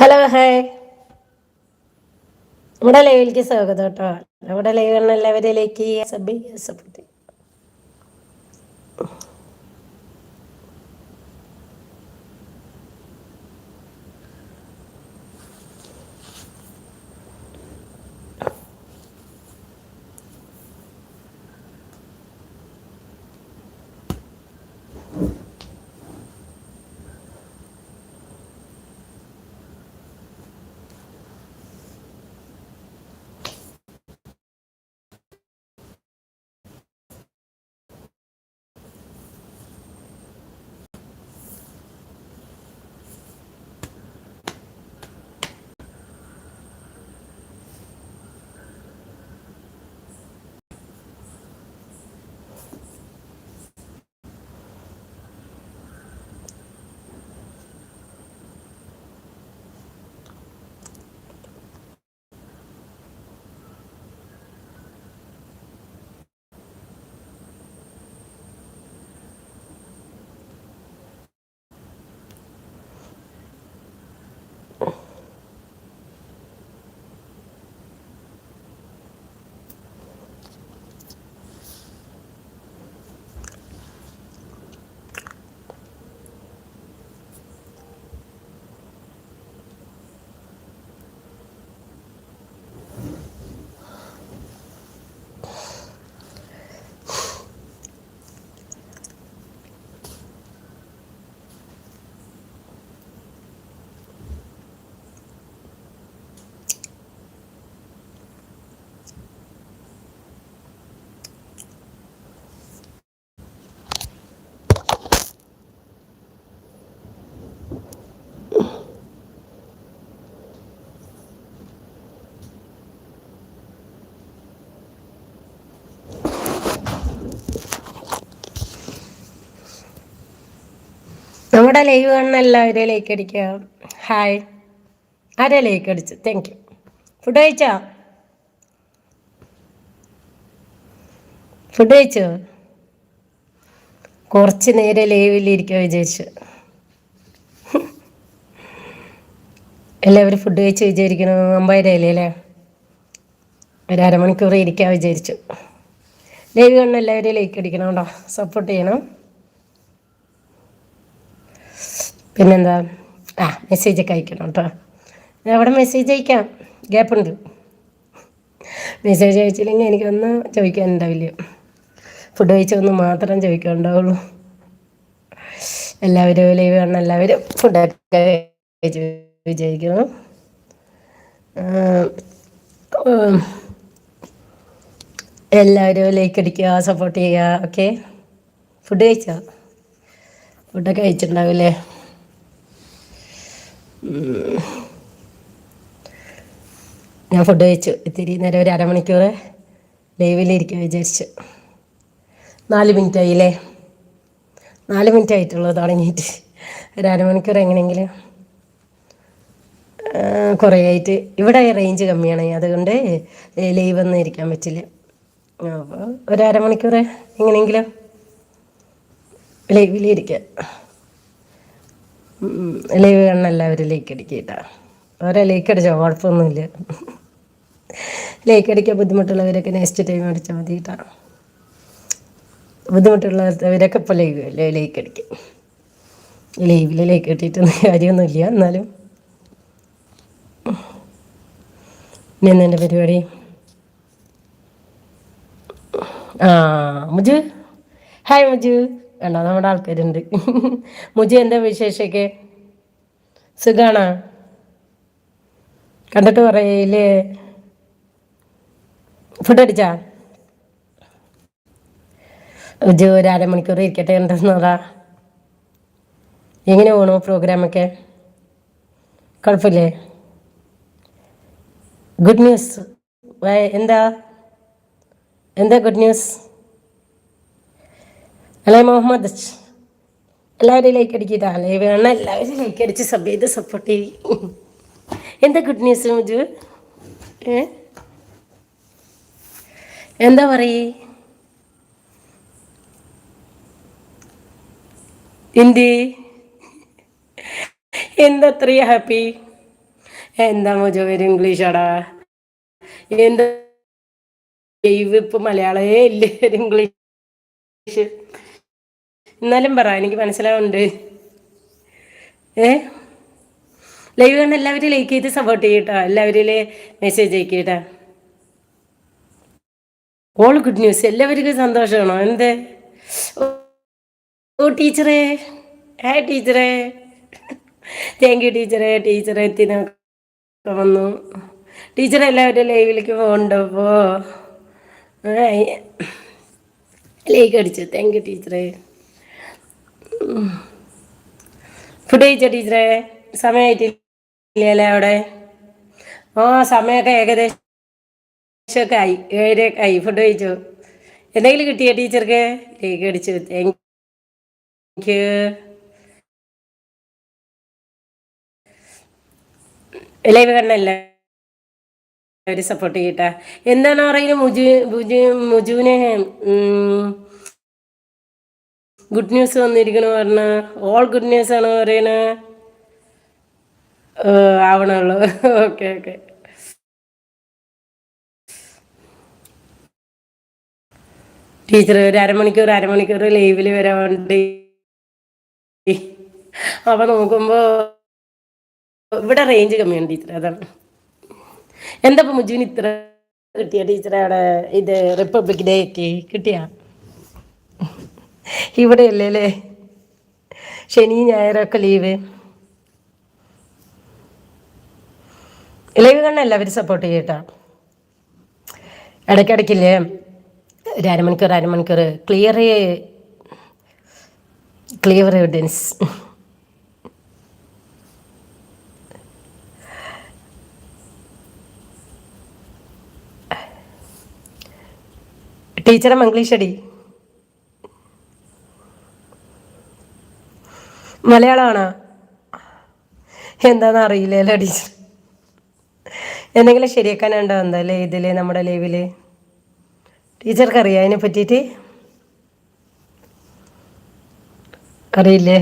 Hello hi നമ്മുടെ ലൈവിലേക്ക് സ്വാഗതം കേട്ടോ. നമ്മുടെ ലൈവ് എല്ലാവരിലേക്ക് സബ് സപ്പോർട്ട് നമ്മുടെ ലൈവ് കാണുന്ന എല്ലാവരെയും ലൈക്ക് അടിക്കുക. ഹായ് ആരാ ലൈക്ക് അടിച്ചു താങ്ക് യു ഫുഡ് കഴിച്ചോ? ഫുഡ് കഴിച്ചോ? കുറച്ച് നേരം ലൈവിലിരിക്കുക വിചാരിച്ചു. എല്ലാവരും ഫുഡ് കഴിച്ച് വിചാരിക്കണം അമ്പായിരല്ലേ അല്ലേ ഒരു അരമണിക്കൂർ ഇരിക്കാൻ വിചാരിച്ചു. ലൈവ് കാണുന്ന എല്ലാവരെയും ലൈക്ക് അടിക്കണം കേട്ടോ. സപ്പോർട്ട് ചെയ്യണം. പിന്നെന്താ? ആ മെസ്സേജ് ഒക്കെ അയക്കണം കേട്ടോ. അവിടെ മെസ്സേജ് അയക്കാം. ഗ്യാപ്പുണ്ട് മെസ്സേജ് അയച്ചില്ലെങ്കിൽ എനിക്കൊന്ന് ചോദിക്കാനുണ്ടാവില്ല ഫുഡ് കഴിച്ചൊന്ന് മാത്രം ചോദിക്കാനുണ്ടാവുള്ളൂ എല്ലാവരും ലൈവ് കാണണം എല്ലാവരും ഫുഡൊക്കെ വിചാരിക്കണം എല്ലാവരും ലൈക്ക് അടിക്കുക സപ്പോർട്ട് ചെയ്യുക ഓക്കെ ഫുഡ് കഴിച്ചോ? ഫുഡൊക്കെ കഴിച്ചിട്ടുണ്ടാവില്ലേ? ഞാൻ ഫുഡ് കഴിച്ചു. ഇത്തിരി നേരം ഒരു അരമണിക്കൂർ ലൈവിലിരിക്കാൻ വിചാരിച്ചു. നാല് മിനിറ്റ് ആയില്ലേ നാല് മിനിറ്റ് ആയിട്ടുള്ളൂ തുടങ്ങിയിട്ട്. ഒരു അരമണിക്കൂർ എങ്ങനെയെങ്കിലും കുറേ ആയിട്ട് ഇവിടെ റേഞ്ച് കമ്മിയാണ്. അതുകൊണ്ട് ലൈവ് ഒന്നും ഇരിക്കാൻ പറ്റില്ല. അപ്പോൾ ഒരു അരമണിക്കൂർ എങ്ങനെയെങ്കിലും ലൈവിലിരിക്കാം. ലൈവ് കാണുന്ന എല്ലാവരും ലൈക്ക് അടിക്കുക ഓരോ ലൈക്ക് അടിച്ചോ? കുഴപ്പമൊന്നുമില്ല. ലൈക്ക് അടിക്കാൻ ബുദ്ധിമുട്ടുള്ളവരൊക്കെ നെക്സ്റ്റ് ടൈം അടിച്ചാൽ മതി കേട്ടോ ബുദ്ധിമുട്ടുള്ളവരൊക്കെ ഇപ്പോൾ ലൈവ് ലൈക്ക് അടിക്കും. ലൈവിൽ ലൈക്ക് കിട്ടിയിട്ടൊന്നും കാര്യമൊന്നുമില്ല എന്നാലും. ഇനി എന്റെ പരിപാടി? ആ മുജു. ഹായ് മുജു. വേണ്ട നമ്മുടെ ആൾക്കാരുണ്ട്. മുജി എന്താ വിശേഷമൊക്കെ? സുഖാണോ? കണ്ടിട്ട് പറയില്ലേ? ഫുഡ് അടിച്ചാ? ഉജു ഒരു അരമണിക്കൂർ ഇരിക്കട്ടെ ഉണ്ടെന്നതാ എങ്ങനെ പോണു പ്രോഗ്രാമൊക്കെ കുഴപ്പമില്ലേ? ഗുഡ് ന്യൂസ് എന്താ? എന്താ ഗുഡ് ന്യൂസ് അല്ലേ മുഹമ്മദ്? എല്ലാവരും ലൈക്ക് അടിക്കിട്ടാ ലൈവ് കാണാൻ എല്ലാവരും ലൈക്ക് അടിച്ച് സബ് ചെയ്ത് സപ്പോർട്ട് ചെയ്യും എന്താ ഗുഡ് ന്യൂസ് മുജു? ഏ? എന്താ പറയേ? എന്തി? എന്താ അത്രയും ഹാപ്പി എന്താ മോജോ ഒരു ഇംഗ്ലീഷാടാ എന്താ? ഇപ്പൊ മലയാളമേ ഇല്ല ഇംഗ്ലീഷ് എന്നാലും പറ എനിക്ക് മനസ്സിലാവുന്നുണ്ട്. ഏ? ലൈവ് കണ്ട് എല്ലാവരും ലൈക്ക് ചെയ്ത് സപ്പോർട്ട് ചെയ്യട്ടോ. എല്ലാവരിലെ മെസ്സേജ് അയക്കട്ടാ. ഓൾ ഗുഡ് ന്യൂസ് എല്ലാവർക്കും സന്തോഷമാണോ? എന്ത്? ഓ ടീച്ചറേ. ഹേ ടീച്ചറേ. താങ്ക് യു ടീച്ചറെ. ടീച്ചറെ എത്തി വന്നു. ടീച്ചറെ എല്ലാവരും ലൈവിലേക്ക് പോകണ്ടോ? ലൈക്ക് അടിച്ചു. താങ്ക് യു ടീച്ചറേ. ഫുഡ് കഴിച്ച ടീച്ചറെ? സമയമായിട്ടില്ലേ അവിടെ? ആ സമയമൊക്കെ ഏകദേശമൊക്കെ ആയി. ഏഴരയൊക്കെ ആയി. ഫുഡ് കഴിച്ചു? എന്തെങ്കിലും കിട്ടിയോ ടീച്ചർക്ക്? കേക്ക് അടിച്ചു താങ്ക് യു ലൈവ് കണ്ണല്ലേ സപ്പോർട്ട് ചെയ്യട്ടെ. എന്താണ് പറയുന്നത്? മുജു മുജു മുജുവിനെ ഗുഡ് ന്യൂസ് വന്നിരിക്കണ പറഞ്ഞ ഓൾ ഗുഡ് ന്യൂസ് ആണ് പറയണ? ആവണുള്ളൂ. ഓക്കെ ഓക്കെ ടീച്ചർ ഒരു അരമണിക്കൂർ അരമണിക്കൂർ ലൈവിൽ വരാൻ വേണ്ടി. അപ്പൊ നോക്കുമ്പോ ഇവിടെ റേഞ്ച് കമ്മിയാണ് ടീച്ചർ അതാണ്. എന്താ മുജുവിന് ഇത്ര കിട്ടിയ ടീച്ചറെ അവിടെ ഇത് റിപ്പബ്ലിക് ഡേ ഒക്കെ കിട്ടിയ? ഇവിടെ അല്ലേ? ശനി ഞായറൊക്കെ ലീവ്. ലൈവ് കണ്ണ എല്ലാവരും സപ്പോർട്ട് ചെയ്യട്ടാ. ഇടയ്ക്കിടയ്ക്കില്ലേ? ഒരു അരമണിക്കൂർ അരമണിക്കൂർ. ക്ലിയർ ക്ലിയർ എവിഡൻസ് ടീച്ചറെ മംഗ്ലീഷ് മലയാളമാണോ എന്താണെന്ന് അറിയില്ലല്ലോ ടീച്ചർ. എന്തെങ്കിലും ശരിയാക്കാനുണ്ടോ എന്താ ഇതിൽ നമ്മുടെ ലൈവിൽ ടീച്ചർക്ക് അറിയാം അതിനെ പറ്റിയിട്ട്? അറിയില്ലേ?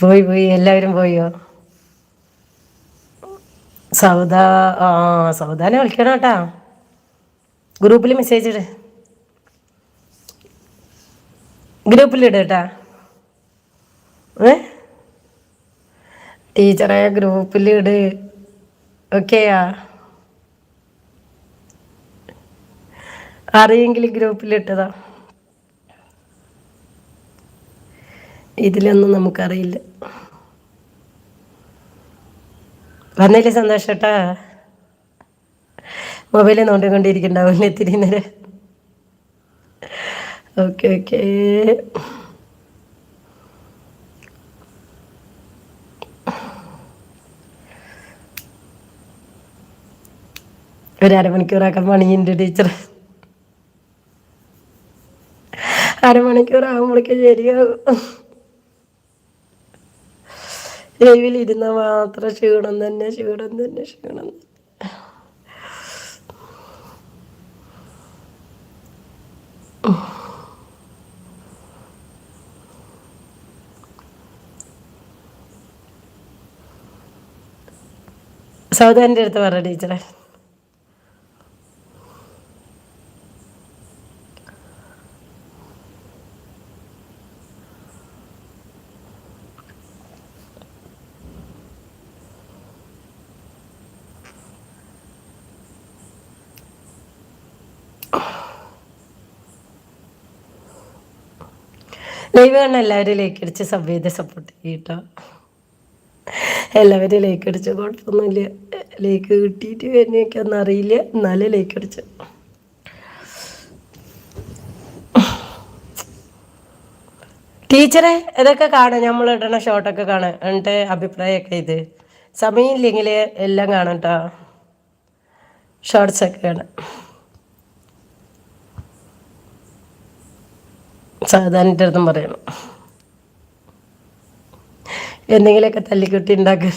പോയി പോയി എല്ലാവരും പോയോ? സൗദ ആ സൗദാനെ വിളിക്കണം കേട്ടാ ഗ്രൂപ്പിൽ മെസ്സേജ് ഇട്. ഗ്രൂപ്പിലിട് കേട്ടാ ഏ? ടീച്ചറെ ഗ്രൂപ്പിലിട് ഓക്കെയാ അറിയെങ്കിൽ ഗ്രൂപ്പിലിട്ടതാ ഇതിലൊന്നും നമുക്കറിയില്ല. വന്നതിൽ സന്തോഷം കേട്ടാ മൊബൈലിൽ നോണ്ടിക്കൊണ്ടിരിക്കണ്ടാവില്ല ഇത്തിരി നേരം? Okay okay. ഒരു അരമണിക്കൂറാക്കാൻ പണിയുണ്ട് ടീച്ചർ. അരമണിക്കൂർ ആകുമ്പോഴേക്കും ശരിയാകും ലൈവിലിരുന്ന മാത്രം ക്ഷീണം തന്നെ ക്ഷീണം തന്നെ ക്ഷീണം തന്നെ. സൗദാന്റെ അടുത്ത് പറ ടീച്ചറെ? ദൈവമാണ് എല്ലാവരും ലൈക്ക് അടിച്ച് സപ്പോർട്ട് ചെയ്യട്ടോ എല്ലാവരും ലേക്ക് അടിച്ചു കുഴപ്പമൊന്നുമില്ല ലേക്ക് കിട്ടിയിട്ട് വരുന്നൊക്കെ ഒന്നും അറിയില്ല. എന്നാലും ലേക്ക് അടിച്ചു. ടീച്ചറെ ഇതൊക്കെ കാണാം. നമ്മൾ ഇടണ ഷോട്ടൊക്കെ കാണാം. എന്നിട്ട് അഭിപ്രായമൊക്കെ ഇത്. സമയമില്ലെങ്കിൽ എല്ലാം കാണാം കേട്ടോ ഷോർട്സൊക്കെ കാണാം. സാധാരണ അടുത്തും പറയണം. എന്തെങ്കിലുമൊക്കെ തല്ലിക്കുട്ടി ഉണ്ടാക്കാൻ.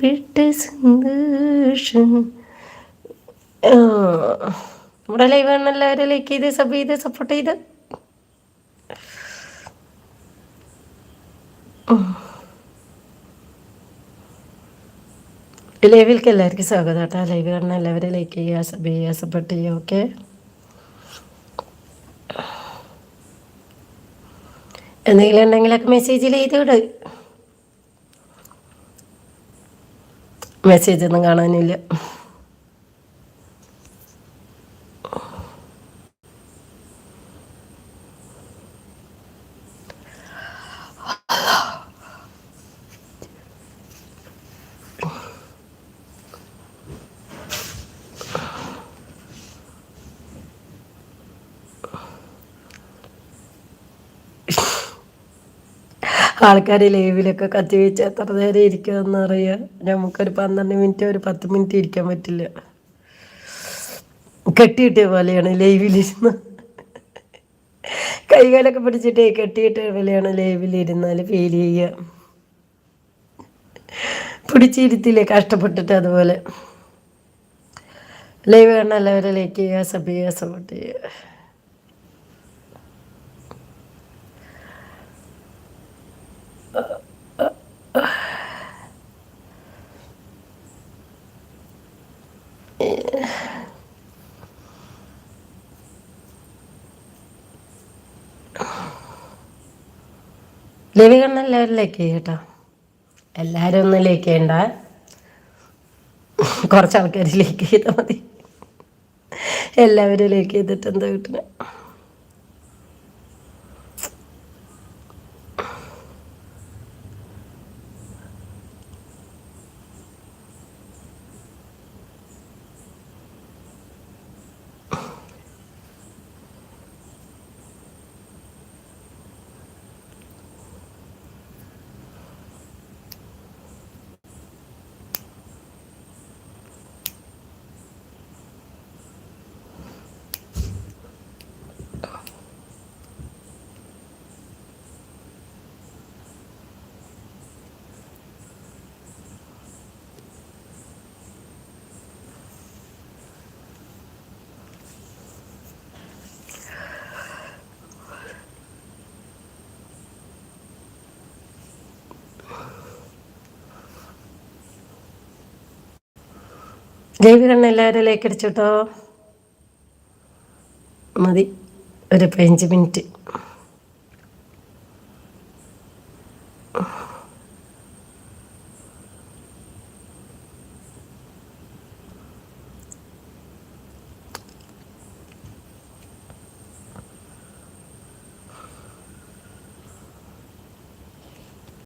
വിട്ട് സന്തോഷം. നമ്മുടെ ലൈവ് ആണ് എല്ലാവരും ലൈക്ക് ചെയ്ത് സബ് ചെയ്ത് സപ്പോർട്ട് ചെയ്ത്. ലൈവിലേക്ക് എല്ലാവർക്കും സ്വാഗതം കേട്ടോ. ലൈവ് കാണുന്ന എല്ലാവരും ലൈക്ക് ചെയ്യുക സബ് ചെയ്യുക സപ്പോർട്ട് ചെയ്യുക ഓക്കെ എന്തെങ്കിലും ഉണ്ടെങ്കിലൊക്കെ മെസ്സേജിൽ ചെയ്ത് വിട്. മെസ്സേജ് ഒന്നും കാണാനില്ല. ആൾക്കാർ ലൈവിലൊക്കെ കത്തി വെച്ച് എത്ര നേരം ഇരിക്കുമെന്ന് അറിയാം. നമുക്കൊരു പന്ത്രണ്ട് മിനിറ്റ് ഒരു പത്ത് മിനിറ്റ് ഇരിക്കാൻ പറ്റില്ല. കെട്ടിയിട്ട പോലെയാണ് ലൈവിലിരുന്ന്. കൈകാലൊക്കെ പിടിച്ചിട്ടേ കെട്ടിയിട്ട പോലെയാണ് ലൈവിലിരുന്നാൽ ഫീൽ ചെയ്യുക പിടിച്ചിരുത്തില്ലേ കഷ്ടപ്പെട്ടിട്ട് അതുപോലെ. ലൈവ് കാണാൻ എല്ലാവരും ലൈക്ക് ചെയ്യുക സബ് ചെയ്യുക സപ്പോർട്ട് ചെയ്യുക. ലൈവ് എല്ലാവരിലേക്ക് കേട്ടോ എല്ലാവരും ഒന്നും ലൈക്ക് ചെയ്യണ്ട കുറച്ച് ആൾക്കാർ ലൈക്ക് ചെയ്താൽ മതി. എല്ലാവരും ലൈക്ക് ചെയ്തിട്ട് എന്താ കിട്ടണേ? ലൈവ് കണ്ണ അടിച്ചോട്ടോ. മതി. ഒരു പതിനഞ്ച് മിനിറ്റ്.